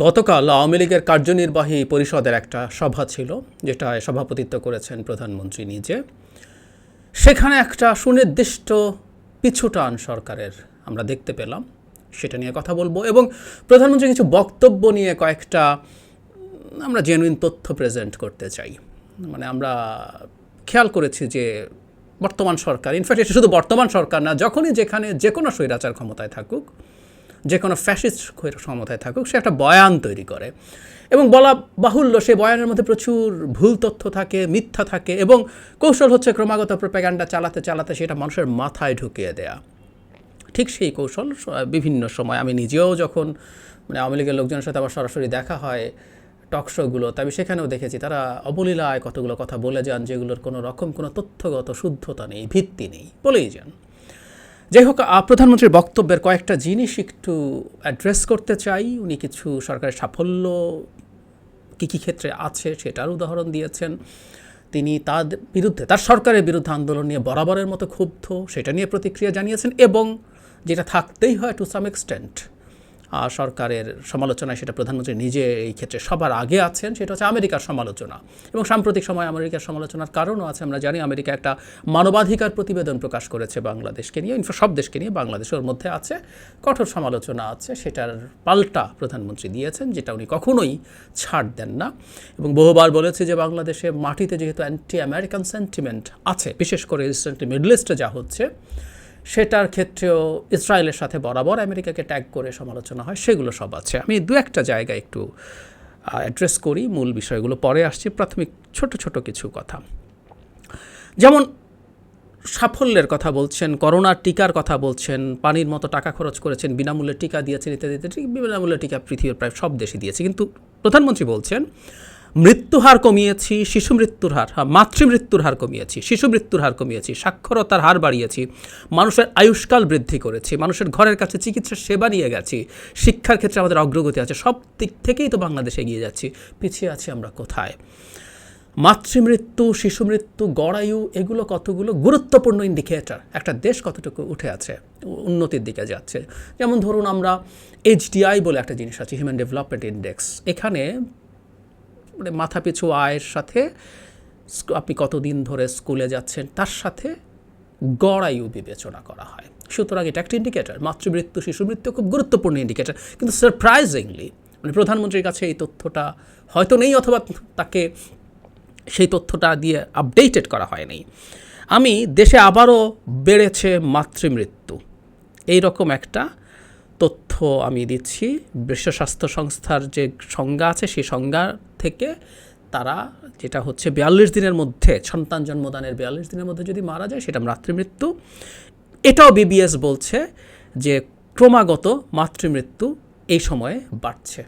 গতকাল আওয়ামী লীগের কার্যনির্বাহী পরিষদের একটা সভা ছিল যেটা সভাপতিত্ব করেছেন প্রধানমন্ত্রী নিজে। সেখানে একটা সুনির্দিষ্ট পিছুটান সরকারের আমরা দেখতে পেলাম, সেটা নিয়ে কথা বলব। এবং প্রধানমন্ত্রী কিছু বক্তব্য নিয়ে কয়েকটা আমরা জেনুইন তথ্য প্রেজেন্ট করতে চাই। মানে আমরা খেয়াল করেছি যে বর্তমান সরকার ইনফ্যাক্ট এটা শুধু বর্তমান সরকার না, যখনই যেখানে যে কোনো স্বৈরাচার ক্ষমতায় থাকুক যে কোনো ফ্যাসিস্ট সমতায় থাকুক, সে একটা বয়ান তৈরি করে। এবং বলা বাহুল্য সে বয়ানের মধ্যে প্রচুর ভুল তথ্য থাকে, মিথ্যা থাকে এবং কৌশল হচ্ছে ক্রমাগত প্রোপাগান্ডা চালাতে চালাতে সেটা মানুষের মাথায় ঢুকিয়ে দেয়া। ঠিক সেই কৌশল বিভিন্ন সময় আমি নিজেও যখন মানে আওয়ামী লীগের লোকজনের সাথে আমার সরাসরি দেখা হয় টক শোগুলো তবে সেখানেও দেখেছি তারা অবলীলায় কতগুলো কথা বলে যান যেগুলোর কোনো রকম কোনো তথ্যগত শুদ্ধতা নেই, ভিত্তি নেই, বলেই যান। যাই হোক প্রধানমন্ত্রীর বক্তব্যের কয়েকটা জিনিস একটু অ্যাড্রেস করতে চাই। উনি কিছু সরকারের সাফল্য কী কী ক্ষেত্রে আছে সেটার উদাহরণ দিয়েছেন। তিনি তার বিরুদ্ধে, তার সরকারের বিরুদ্ধে আন্দোলন নিয়ে বরাবরের মতো ক্ষুব্ধ, সেটা নিয়ে প্রতিক্রিয়া জানিয়েছেন এবং যেটা থাকতেই হয় টু সাম এক্সটেন্ট সরকারের সমালোচনায় সেটা প্রধানমন্ত্রী নিজে এই ক্ষেত্রে সবার আগে আছেন, সেটা হচ্ছে আমেরিকার সমালোচনা। এবং সাম্প্রতিক সময় আমেরিকার সমালোচনার কারণও আছে, আমরা জানি আমেরিকা একটা মানবাধিকার প্রতিবেদন প্রকাশ করেছে বাংলাদেশকে নিয়ে ইনফা সব দেশকে নিয়ে বাংলাদেশের মধ্যে আছে, কঠোর সমালোচনা আছে, সেটার পাল্টা প্রধানমন্ত্রী দিয়েছেন, যেটা উনি কখনোই ছাড় দেন না। এবং বহুবার বলেছে যে বাংলাদেশে মাটিতে যেহেতু অ্যান্টি আমেরিকান সেন্টিমেন্ট আছে, বিশেষ করে রিসেন্টলি মিডল ইস্টে যা হচ্ছে সেটার ক্ষেত্রেও ইসরায়েলের সাথে বরাবর আমেরিকাকে ট্যাগ করে সমালোচনা হয়, সেগুলো সব আছে। আমি দু একটা জায়গায় একটু অ্যাড্রেস করি, মূল বিষয়গুলো পরে আসছি, প্রাথমিক ছোট ছোট কিছু কথা। যেমন সাফল্যের কথা বলছেন, করোনার টিকার কথা বলছেন, পানির মতো টাকা খরচ করেছেন, বিনামূল্যে টিকা দিয়েছেন ইত্যাদি ইত্যাদি, বিনামূল্যে টিকা পৃথিবীর প্রায় সব দেশে দিয়েছে। কিন্তু প্রধানমন্ত্রী বলছেন মৃত্যুহার কমিয়েছি, শিশু মৃত্যুর হার হ্যাঁ মাতৃমৃত্যুর হার কমিয়েছি, শিশু মৃত্যুর হার কমিয়েছি, সাক্ষরতার হার বাড়িয়েছি, মানুষের আয়ুষ্কাল বৃদ্ধি করেছি, মানুষের ঘরের কাছে চিকিৎসার সেবা নিয়ে গেছি, শিক্ষার ক্ষেত্রে আমাদের অগ্রগতি আছে, সব দিক থেকেই তো বাংলাদেশে এগিয়ে যাচ্ছি, পিছিয়ে আছি আমরা কোথায়? মাতৃমৃত্যু শিশু মৃত্যু গড়ায়ু এগুলো কতগুলো গুরুত্বপূর্ণ ইন্ডিকেটর একটা দেশ কতটুকু উঠে আছে, উন্নতির দিকে যাচ্ছে। যেমন ধরুন আমরা এইচডিআই বলে একটা জিনিস আছে হিউম্যান ডেভেলপমেন্ট ইন্ডেক্স এখানে মানে মাথাপিছু আয়ের সাথে আপনি কতদিন ধরে স্কুলে যাচ্ছেন, তার সাথে গড়ায়ু বিবেচনা করা হয়। সুতরাং এটা একটা ইন্ডিকেটার মাতৃমৃত্যু শিশু মৃত্যু খুব গুরুত্বপূর্ণ ইন্ডিকেটর কিন্তু সারপ্রাইজিংলি মানে প্রধানমন্ত্রীর কাছে এই তথ্যটা হয়তো নেই অথবা তাকে সেই তথ্যটা দিয়ে আপডেটেড করা হয়নি। আমি দেশে আবারও বেড়েছে মাতৃমৃত্যু। এই রকম একটা তথ্য আমি দিচ্ছি। বিশ্ব স্বাস্থ্য সংস্থার যে সংজ্ঞা আছে, সেই সংজ্ঞা থেকে তারা যেটা হচ্ছে বিয়াল্লিশ দিনের মধ্যে, সন্তান জন্মদানের বিয়াল্লিশ দিনের মধ্যে যদি মারা যায়, সেটা মাতৃমৃত্যু এটাও বিবিএস বলছে যে ক্রমাগত মাতৃমৃত্যু এই সময়ে বাড়ছে।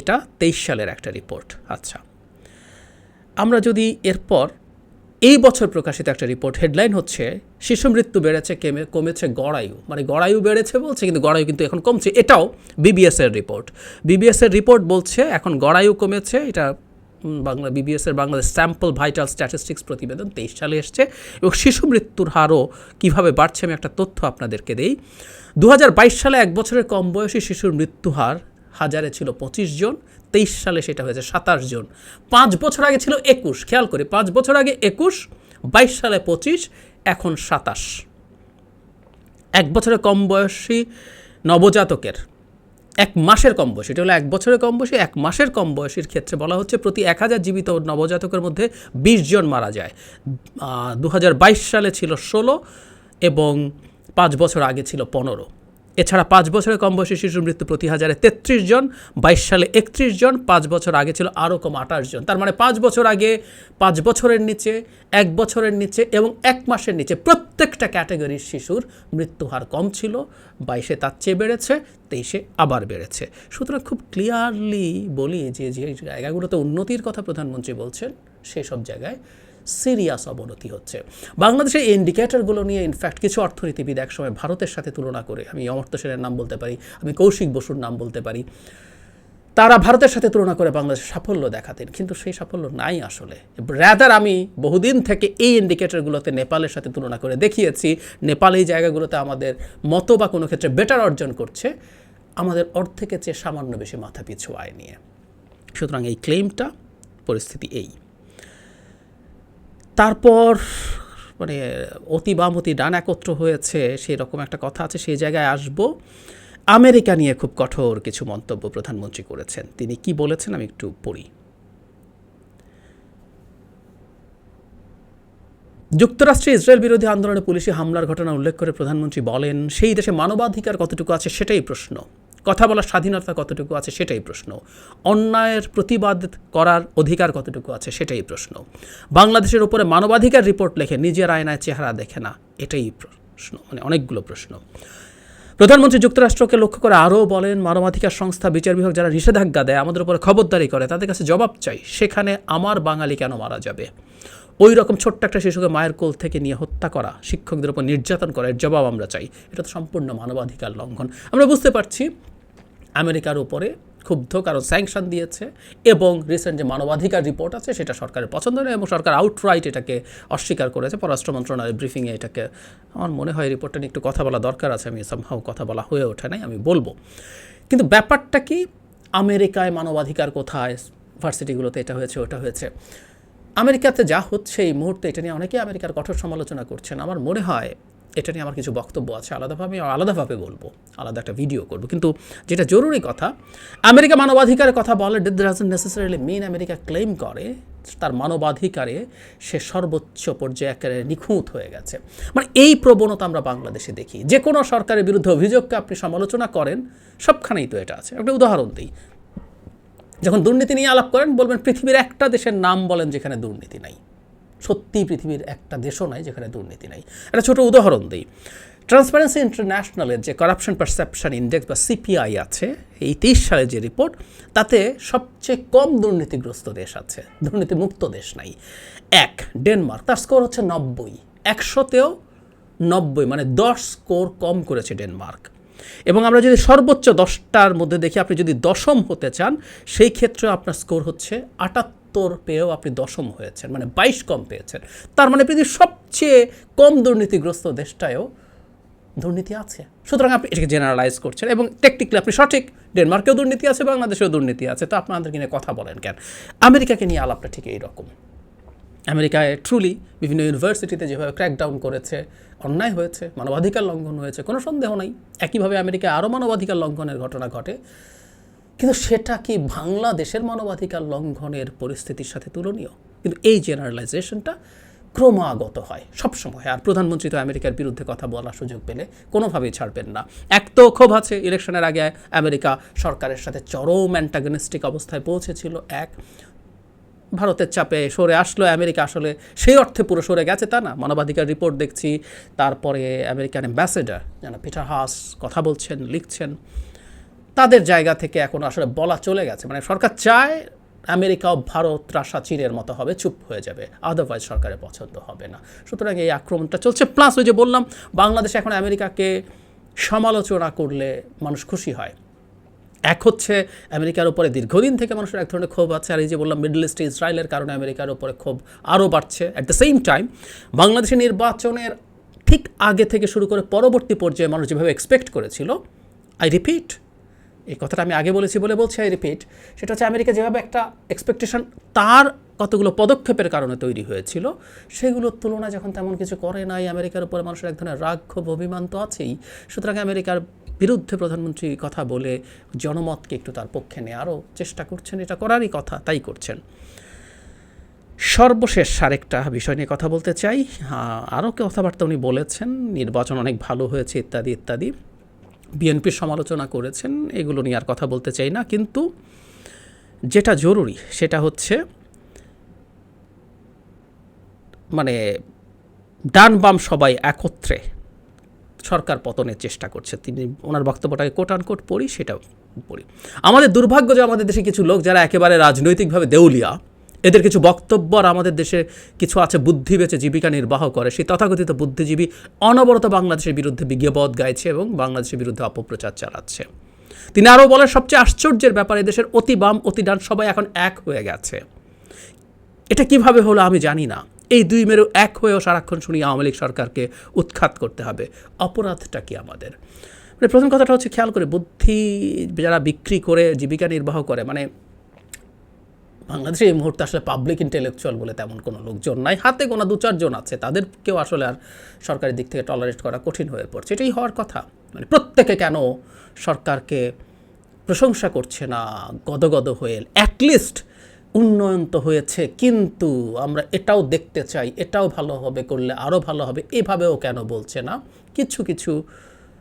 এটা তেইশ সালের একটা রিপোর্ট আচ্ছা আমরা যদি এরপর এই বছর প্রকাশিত একটা রিপোর্ট হেডলাইন হচ্ছে, শিশু মৃত্যু বেড়েছে, কেমে, কমেছে গড়ায়ু মানে গড়ায়ু বেড়েছে বলছে, কিন্তু গড়ায়ু কিন্তু এখন কমছে। এটাও বিবিএস এর রিপোর্ট বিবিএস এর রিপোর্ট বলছে, এখন গড়ায়ু কমেছে, এটা বাংলা বিবিএস এর বাংলাদেশ স্যাম্পল ভাইটাল স্ট্যাটিস্টিক্স প্রতিবেদন তেইশ সালে এসছে, এবং শিশু মৃত্যুর হারও কীভাবে বাড়ছে আমি একটা তথ্য আপনাদেরকে দেই। দু হাজার বাইশ সালে এক বছরের কম বয়সী শিশুর মৃত্যু হার হাজারে ছিল পঁচিশ জন তেইশ সালে সেটা হয়েছে, সাতাশ জন। পাঁচ বছর আগে ছিল একুশ, খেয়াল করে, পাঁচ বছর আগে একুশ, বাইশ সালে পঁচিশ, এখন সাতাশ। এক বছরের কম বয়সী নবজাতকের, এক মাসের কম বয়সী, এটা হলো এক বছরের কম বয়সী, এক মাসের কম বয়সীর ক্ষেত্রে বলা হচ্ছে প্রতি এক হাজার জীবিত নবজাতকের মধ্যে বিশ জন মারা যায়। দু হাজার বাইশ সালে ছিল ষোলো এবং পাঁচ বছর আগে ছিল পনেরো। এছাড়া পাঁচ বছরের কম বয়সী শিশুর মৃত্যু প্রতি হাজারে তেত্রিশ জন, বাইশ সালে একত্রিশ জন, পাঁচ বছর আগে ছিল আরও কম আঠাশ জন। তার মানে পাঁচ বছর আগে, পাঁচ বছরের নিচে, এক বছরের নিচে এবং এক মাসের নিচে প্রত্যেকটা ক্যাটাগরির শিশুর মৃত্যু হার কম ছিল, বাইশে তার চেয়ে বেড়েছে, তেইশে আবার বেড়েছে। সুতরাং খুব ক্লিয়ারলি বলি যে যে জায়গাগুলোতে উন্নতির কথা প্রধানমন্ত্রী বলছেন, সেসব জায়গায় সিরিয়াস অবনতি হচ্ছে। বাংলাদেশের ইন্ডিকেটরগুলো নিয়ে ইনফ্যাক্ট কিছু অর্থনীতিবিদ একসময় ভারতের সাথে তুলনা করে, আমি অমর্ত্য সেনের নাম বলতে পারি, আমি কৌশিক বসুর নাম বলতে পারি, তারা ভারতের সাথে তুলনা করে বাংলাদেশের সাফল্য দেখাতেন। কিন্তু সেই সাফল্য নাই আসলে। র্যাদার আমি বহুদিন থেকে এই ইন্ডিকেটরগুলোতে নেপালের সাথে তুলনা করে দেখিয়েছি। নেপাল এই জায়গাগুলোতে আমাদের মতো বা কোনো ক্ষেত্রে বেটার অর্জন করছে। আমাদের অর্ধেকের চেয়ে সামান্য বেশি মাথা পিছু আয় নিয়ে। সুতরাং এই ক্লেমটা পরিস্থিতি এই। তারপর মানে অতি বাম অতি ডান একত্র হয়েছে সেই রকম একটা কথা আছে সেই জায়গায় আসব। আমেরিকা নিয়ে খুব কঠোর কিছু মন্তব্য প্রধানমন্ত্রী করেছেন। তিনি কি বলেছেন আমি একটু পড়ি। যুক্তরাষ্ট্রে ইসরায়েল বিরোধী আন্দোলনে পুলিশি হামলার ঘটনা উল্লেখ করে প্রধানমন্ত্রী বলেন, সেই দেশে মানবাধিকার কতটুকু আছে সেটাই প্রশ্ন। কথা বলার স্বাধীনতা কতটুকু আছে সেটাই প্রশ্ন। অন্যায়ের প্রতিবাদ করার অধিকার কতটুকু আছে সেটাই প্রশ্ন। বাংলাদেশের উপরে মানবাধিকার রিপোর্ট লেখে নিজের আয়নায় চেহারা দেখে না, এটাই প্রশ্ন মানে অনেকগুলো প্রশ্ন। প্রধানমন্ত্রী যুক্তরাষ্ট্রকে লক্ষ্য করে আরও বলেন, মানবাধিকার সংস্থা, বিচার বিভাগ যারা নিষেধাজ্ঞা দেয়, আমাদের উপরে খবরদারি করে, তাদের কাছে জবাব চাই, সেখানে আমার বাঙালি কেন মারা যাবে? ওই রকম ছোট্ট একটা শিশুকে মায়ের কোল থেকে নিয়ে হত্যা করা, শিক্ষকদের উপর নির্যাতন করা, এর জবাব আমরা চাই। এটা তো সম্পূর্ণ মানবাধিকার লঙ্ঘন। আমরা বুঝতে পারছি আমেরিকার উপরে ক্ষুব্ধ কারণ স্যাংশন দিয়েছে এবং রিসেন্ট যে মানবাধিকার রিপোর্ট আছে সেটা সরকারের পছন্দ নয় এবং সরকার আউটরাইট এটাকে অস্বীকার করেছে। পররাষ্ট্র মন্ত্রণালয়ের ব্রিফিংয়ে এটাকে আমার মনে হয় রিপোর্টটা নিয়ে একটু কথা বলা দরকার আছে, আমি সামহাও কথা বলা হয়ে ওঠে নাই, আমি বলব। কিন্তু ব্যাপারটা কি? আমেরিকায় মানবাধিকার কোথায়? ভার্সিটিগুলোতে এটা হয়েছে, ওটা হয়েছে। আমেরিকাতে যা হচ্ছে এই মুহূর্তে এটা নিয়ে অনেকেই আমেরিকার কঠোর সমালোচনা করছেন। আমার মনে হয় এটা নিয়ে আমার কিছু বক্তব্য আছে, আলাদাভাবে আমি আলাদাভাবে বলব, আলাদা একটা ভিডিও করব। কিন্তু যেটা জরুরি কথা, আমেরিকা মানবাধিকারের কথা বলে did doesn't necessarily mean America claim করে, তার মানবাধিকারে সে সর্বোচ্চ পর্যায়ে একেবারে নিখুঁত হয়ে গেছে। মানে এই প্রবণতা আমরা বাংলাদেশে দেখি। যে কোনো সরকারের বিরুদ্ধে অভিযোগকে আপনি সমালোচনা করেন, সবখানেই তো এটা আছে। একটা উদাহরণ দিই। যখন দুর্নীতি নিয়ে আলাপ করেন, বলবেন পৃথিবীর একটা দেশের নাম বলেন যেখানে দুর্নীতি নাই। সত্যি পৃথিবীর একটা দেশও নাই যেখানে দুর্নীতি নাই। একটা ছোট উদাহরণ দিই। ট্রান্সপারেন্সি ইন্টারন্যাশনালের যে করাপশন পারসেপশন ইন্ডেক্স বা সিপিআই আছে, এই তেইশ সালের যে রিপোর্ট তাতে সবচেয়ে কম দুর্নীতিগ্রস্ত দেশ আছে। দুর্নীতিমুক্ত দেশ নাই। এক ডেনমার্ক তার স্কোর হচ্ছে নব্বই। একশোতেও নব্বই মানে দশ স্কোর কম করেছে ডেনমার্ক এবং আমরা যদি সর্বোচ্চ দশটার মধ্যে দেখি, আপনি যদি দশম হতে চান, সেই ক্ষেত্রে আপনার স্কোর হচ্ছে আটাত্তর পেয়েও আপনি দশম হয়েছেন মানে বাইশ কম পেয়েছেন। তার মানে পৃথিবীর সবচেয়ে কম দুর্নীতিগ্রস্ত দেশটায়ও দুর্নীতি আছে। সুতরাং আপনি এটাকে জেনারেলাইজ করছেন এবং টেকনিক্যালি আপনি সঠিক ডেনমার্কেও দুর্নীতি আছে, বাংলাদেশেও দুর্নীতি আছে। তো আপনাদেরকে নিয়ে কথা বলেন কেন? আমেরিকাকে নিয়ে আলাপটা ঠিক এইরকম। আমেরিকায় ট্রুলি বিভিন্ন ইউনিভার্সিটিতে যেভাবে ক্র্যাকডাউন করেছে, অন্যায় হয়েছে, মানবাধিকার লঙ্ঘন হয়েছে, কোনো সন্দেহ নাই। একইভাবে আমেরিকায় আরও মানবাধিকার লঙ্ঘনের ঘটনা ঘটে। কিন্তু সেটা কি বাংলাদেশের মানবাধিকার লঙ্ঘনের পরিস্থিতির সাথে তুলনীয়? কিন্তু এই জেনারেলাইজেশনটা ক্রমাগত হয় সবসময় আর প্রধানমন্ত্রী তো আমেরিকার বিরুদ্ধে কথা বলার সুযোগ পেলে কোনোভাবেই ছাড়বেন না। এক তো ক্ষোভ আছে, ইলেকশনের আগে আমেরিকা সরকারের সাথে চরম অ্যান্টাগনিস্টিক অবস্থায় পৌঁছেছিল, এক। ভারতের চাপে সরে আসলো, আমেরিকা আসলে সেই অর্থে পুরো সরে গেছে, তা না। মানবাধিকার রিপোর্ট দেখছি, তারপরে আমেরিকান অ্যাম্বাসেডার যেন পিটার হাস, কথা বলছেন, লিখছেন। তাদের জায়গা থেকে এখন আসলে বলা চলে গেছে। মানে সরকার চায় আমেরিকা ও ভারত রাশা চীনের মতো হবে, চুপ হয়ে যাবে। আদারওয়াইজ সরকারের পছন্দ হবে না। সুতরাং এই আক্রমণটা চলছে। প্লাস ওই যে বললাম, বাংলাদেশ এখন আমেরিকাকে সমালোচনা করলে মানুষ খুশি হয়। এক হচ্ছে আমেরিকার উপরে দীর্ঘদিন থেকে মানুষের এক ধরনের ক্ষোভ আছে, আর এই যে বললাম মিডল ইস্টে ইসরায়েলের কারণে আমেরিকার উপরে ক্ষোভ আরও বাড়ছে। অ্যাট দ্য সেম টাইম বাংলাদেশের নির্বাচনের ঠিক আগে থেকে শুরু করে পরবর্তী পর্যায়ে মানুষ যেভাবে এক্সপেক্ট করেছিল আই রিপিট এই কথাটা আমি আগে বলেছি বলে বলছি আই রিপিট সেটা হচ্ছে আমেরিকা যেভাবে একটা এক্সপেকটেশন তার কতগুলো পদক্ষেপের কারণে তৈরি হয়েছিল, সেগুলোর তুলনায় যখন তেমন কিছু করে নাই, আমেরিকার উপরে মানুষের এক ধরনের রাগ, ক্ষোভ, অভিমান তো আছেই, সুতরাং আমেরিকার বিরুদ্ধে প্রধানমন্ত্রী কথা বলে জনমতকে একটু তার পক্ষে নেওয়ারও চেষ্টা করছেন, এটা করারই কথা, তাই করছেন। সর্বশেষ আরেকটা বিষয় নিয়ে কথা বলতে চাই আরও কথাবার্তা উনি বলেছেন, নির্বাচন অনেক ভালো হয়েছে, ইত্যাদি ইত্যাদি। বিএনপির সমালোচনা করেছেন, এগুলো নিয়ে আর কথা বলতে চাই না, কিন্তু যেটা জরুরি সেটা হচ্ছে মানে ডান বাম সবাই একত্রে সরকার পতনের চেষ্টা করছে। তিনি ওনার বক্তব্যটাকে কোট আনকোট পড়ি, সেটাও পড়ি। আমাদের দুর্ভাগ্য যে আমাদের দেশে কিছু লোক যারা একেবারে রাজনৈতিকভাবে দেউলিয়া এদের কিছু বক্তব্য আর আমাদের দেশে কিছু আছে বুদ্ধি বেঁচে জীবিকা নির্বাহ করে। সেই তথাকথিত বুদ্ধিজীবী অনবরত বাংলাদেশের বিরুদ্ধে বিজ্ঞাপদ গাইছে এবং বাংলাদেশের বিরুদ্ধে অপপ্রচার চালাচ্ছে। তিনি আরও বলেন, সবচেয়ে আশ্চর্যের ব্যাপারে দেশের অতি বাম, অতি ডান সবাই এখন এক হয়ে গেছে। এটা কীভাবে হলো আমি জানি না। এই দুই মেরু এক হয়েও সারাক্ষণ শুনি আওয়ামী লীগ সরকারকে উৎখাত করতে হবে। অপরাধটা কি আমাদের? মানে প্রথম কথাটা হচ্ছে, খেয়াল করে বুদ্ধি যারা বিক্রি করে, জীবিকা নির্বাহ করে মানে বাংলাদেশে এই মুহূর্তে আসলে পাবলিক ইন্টেলেকচুয়াল বলে তেমন কোনো লোকজন নাই। হাতে গোনা দু চারজন আছে, তাদেরকেও আসলে আর সরকারের দিক থেকে টলারেট করা কঠিন হয়ে পড়ছে। এটাই হওয়ার কথা। মানে প্রত্যেকে কেন সরকারকে প্রশংসা করছে না? গদগদ হয়ে অ্যাটলিস্ট উন্নয়ন তো হয়েছে, কিন্তু আমরা এটাও দেখতে চাই, এটাও ভালো হবে, করলে আরও ভালো হবে, এভাবেও কেন বলছে না? কিছু কিছু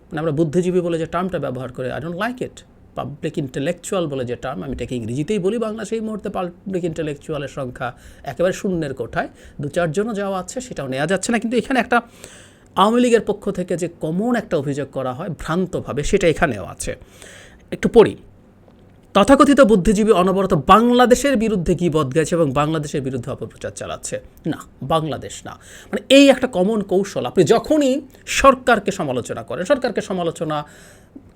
মানে আমরা বুদ্ধিজীবী বলে যে টার্মটা ব্যবহার করে I don't like it public intellectual বলে যে টার্ম আমি এটাকে ইংরেজিতেই বলি বাংলা সেই মুহূর্তে পাবলিক ইন্টেলেকচুয়ালের সংখ্যা একেবারে শূন্যের কোঠায়। দু চারজনও যাওয়া আছে, সেটাও নেওয়া যাচ্ছে না, কিন্তু এখানে একটা আওয়ামী লীগের পক্ষ থেকে যে কমন একটা অভিযোগ করা হয় ভ্রান্তভাবে, সেটা এখানেও আছে। একটু পড়ি। তথাকথিত বুদ্ধিজীবী অনবরত বাংলাদেশের বিরুদ্ধে কি বদ গেছে এবং বাংলাদেশের বিরুদ্ধে অপপ্রচার চালাচ্ছে? না, বাংলাদেশ না। মানে এই একটা কমন কৌশল, আপনি যখনই সরকারকে সমালোচনা করেন, সরকারকে সমালোচনা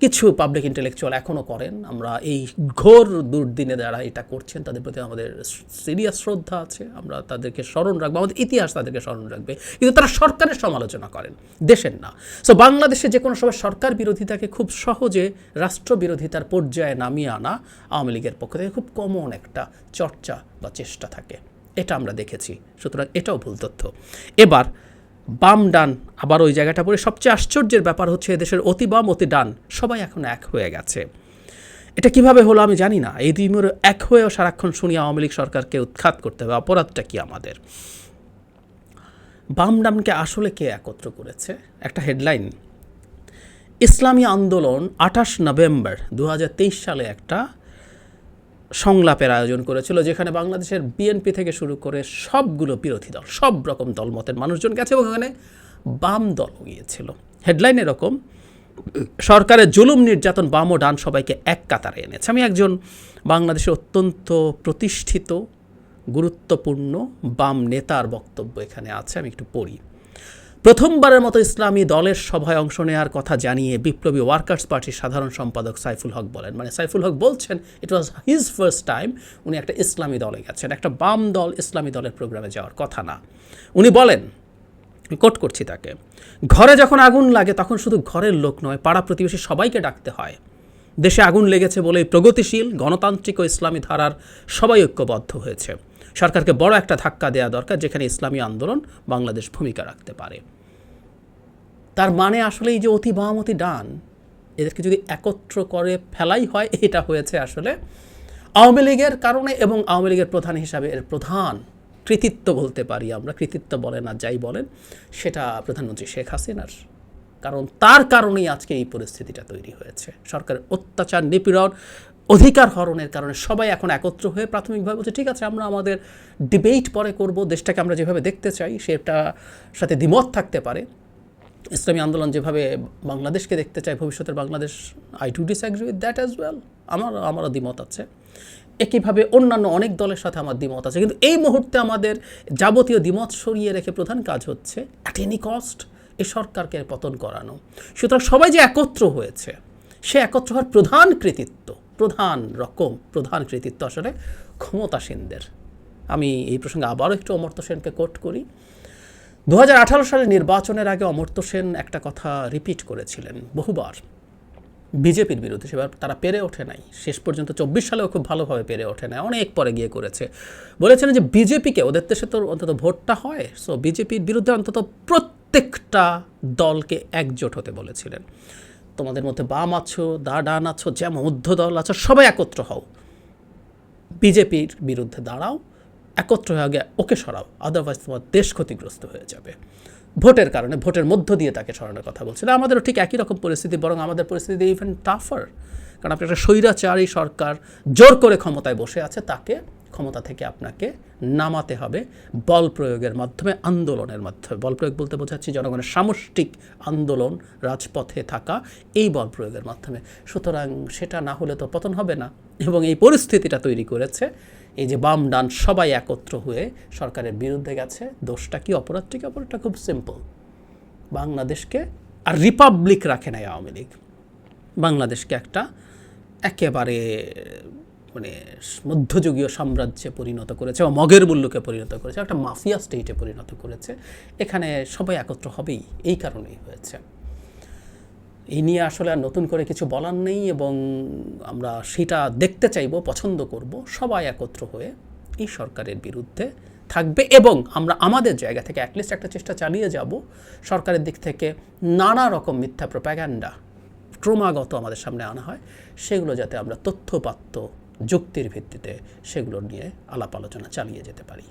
কিছু পাবলিক ইন্টেলেকচুয়াল এখনও করেন। আমরা এই ঘোর দুর্দিনে যারা এটা করছেন, তাদের প্রতি আমাদের সিরিয়াস শ্রদ্ধা আছে। আমরা তাদেরকে স্মরণ রাখব, আমাদের ইতিহাস তাদেরকে স্মরণ রাখবে। কিন্তু তারা সরকারের সমালোচনা করেন, দেশের না। সো বাংলাদেশে যে কোনো সময় সরকার বিরোধিতাকে খুব সহজে রাষ্ট্রবিরোধিতার পর্যায়ে নামিয়ে আনা আওয়ামী লীগের পক্ষ থেকে খুব কমন একটা চর্চা বা চেষ্টা থাকে। এটা আমরা দেখেছি। সুতরাং এটাও ভুল তথ্য। এবার বাম ডান। আবার ওই জায়গাটা পড়ে সবচেয়ে আশ্চর্যের ব্যাপার হচ্ছে এদেশের অতি বাম, অতি ডান। সবাই এখন এক হয়ে গেছে। এটা কীভাবে হলো আমি জানি না। এই দুই মোড়ে এক হয়েও সারাক্ষণ শুনি আওয়ামী লীগ সরকারকে উৎখাত করতে হবে। অপরাধটা কি আমাদের? বাম ডানকে আসলে কে একত্র করেছে? একটা হেডলাইন। ইসলামী আন্দোলন আঠাশ নভেম্বর দু হাজার তেইশ সালে একটা সংলাপের আয়োজন করেছিল, যেখানে বাংলাদেশের বিএনপি থেকে শুরু করে সবগুলো বিরোধী দল, সব রকম দলমতের মানুষজন গেছে এবং ওখানে বাম দল গিয়েছিল। হেডলাইন এরকম, সরকারের জুলুম নির্যাতন বাম ও ডান সবাইকে এক কাতারে এনেছে। আমি একজন বাংলাদেশের অত্যন্ত প্রতিষ্ঠিত, গুরুত্বপূর্ণ বাম নেতার বক্তব্য এখানে আছে, আমি একটু পড়ি। প্রথমবারের মতো ইসলামী দলের সভায় অংশ নেওয়ার কথা জানিয়ে বিপ্লবী ওয়ার্কার্স পার্টির সাধারণ সম্পাদক সাইফুল হক বলেন। মানে সাইফুল হক বলছেন it was his first time উনি একটা ইসলামী দলে গেছেন। একটা বাম দল ইসলামী দলের প্রোগ্রামে যাওয়ার কথা না। উনি বলেন, কোট করছি তাকে। ঘরে যখন আগুন লাগে তখন শুধু ঘরের লোক নয়, পাড়া প্রতিবেশী সবাইকে ডাকতে হয়। দেশে আগুন লেগেছে বলেই প্রগতিশীল, গণতান্ত্রিক ও ইসলামী ধারার সবাই ঐক্যবদ্ধ হয়েছে। সরকারকে বড় একটা ধাক্কা দেওয়া দরকার, যেখানে ইসলামী আন্দোলন বাংলাদেশ ভূমিকা রাখতে পারে। তার মানে আসলে এই যে অতি বাম অতি ডান, এদেরকে যদি একত্র করে ফেলাই হয়, এটা হয়েছে আসলে আওয়ামী লীগের কারণে এবং আওয়ামী লীগের প্রধান হিসাবে এর প্রধান কৃতিত্ব বলতে পারি আমরা। কৃতিত্ব বলেন আর যাই বলেন, সেটা প্রধানমন্ত্রী শেখ হাসিনার। কারণ তার কারণেই আজকে এই পরিস্থিতিটা তৈরি হয়েছে। সরকারের অত্যাচার, নিপীড়ন অধিকার হরণের কারণে সবাই এখন একত্র হয়ে প্রাথমিকভাবে বলছে, ঠিক আছে, আমরা আমাদের ডিবেট পরে করব, দেশটাকে আমরা যেভাবে দেখতে চাই সেটা সাথে দ্বিমত থাকতে পারে। ইসলামী আন্দোলন যেভাবে বাংলাদেশকে দেখতে চায়, ভবিষ্যতের Bangladesh I too disagree with that as well আমার, আমারও দ্বিমত আছে। একইভাবে অন্যান্য অনেক দলের সাথে আমার দ্বিমত আছে। কিন্তু এই মুহূর্তে আমাদের যাবতীয় দ্বিমত সরিয়ে রেখে প্রধান কাজ হচ্ছে অ্যাট এনি কস্ট এই সরকারকে পতন করানো। সুতরাং সবাই যে একত্র হয়েছে, সে একত্র হওয়ার প্রধান কৃতিত্ব প্রধান রকম, প্রধান কৃতিত্ব আসলে ক্ষমতাসীনদের। আমি এই প্রসঙ্গে আবারও একটু অমর্ত্য সেনকে কোট করি। দু সালের নির্বাচনের আগে অমর্ত্য সেন একটা কথা রিপিট করেছিলেন বহুবার। বিজেপির বিরুদ্ধে সেবার তারা পেরে ওঠে নাই। শেষ পর্যন্ত চব্বিশ সালেও খুব ভালোভাবে পেরে ওঠে নাই। অনেক পরে গিয়ে করেছে। বলেছেন যে বিজেপিকে ওদের দেশে তো অন্তত ভোটটা হয় সো বিজেপির বিরুদ্ধে অন্তত প্রত্যেকটা দলকে একজোট হতে বলেছিলেন। তোমাদের মধ্যে বাম আছো, দা ডান আছো, যেমন দল আছো, সবাই একত্র হও। বিজেপির বিরুদ্ধে দাঁড়াও, একত্র হয়ে আগে ওকে সরাও আদারওয়াইজ তোমার দেশ ক্ষতিগ্রস্ত হয়ে যাবে। ভোটের কারণে, ভোটের মধ্য দিয়ে তাকে সরানোর কথা বলছিল। আমাদেরও ঠিক একই রকম পরিস্থিতি, বরং আমাদের পরিস্থিতি ইভেন টাফার কারণ আপনি একটা স্বৈরাচারী সরকার, জোর করে ক্ষমতায় বসে আছে, তাকে ক্ষমতা থেকে আপনাকে নামাতে হবে বল প্রয়োগের মাধ্যমে, আন্দোলনের মাধ্যমে। বল প্রয়োগ বলতে বোঝাচ্ছি জনগণের সামষ্টিক আন্দোলন, রাজপথে থাকা এই বল প্রয়োগের মাধ্যমে। সুতরাং সেটা না হলে তো পতন হবে না। এবং এই পরিস্থিতিটা তৈরি করেছে, এই যে বাম ডান সবাই একত্র হয়ে সরকারের বিরুদ্ধে গেছে, দোষটা কি অপরাধটি কি অপরাধটা খুব সিম্পল বাংলাদেশকে আর রিপাবলিক রাখে নাই আওয়ামী লীগ। বাংলাদেশকে একটা একেবারে মানে মধ্যযুগীয় সাম্রাজ্যে পরিণত করেছে বা মগের মূল্যকে পরিণত করেছে, একটা মাফিয়া স্টেটে পরিণত করেছে। এখানে সবাই একত্র হবেই, এই কারণেই হয়েছে। এই নিয়ে আসলে আর নতুন করে কিছু বলার নেই এবং আমরা সেটা দেখতে চাইব, পছন্দ করব, সবাই একত্র হয়ে এই সরকারের বিরুদ্ধে থাকবে এবং আমরা আমাদের জায়গা থেকে অ্যাটলিস্ট একটা চেষ্টা চালিয়ে যাব। সরকারের দিক থেকে নানা রকম মিথ্যা প্রোপাগ্যান্ডা ক্রমাগত আমাদের সামনে আনা হয়, সেগুলো যাতে আমরা তথ্যপাত্য যুক্তির ভিত্তিতে সেগুলো নিয়ে আলাপ আলোচনা চালিয়ে যেতে পারি।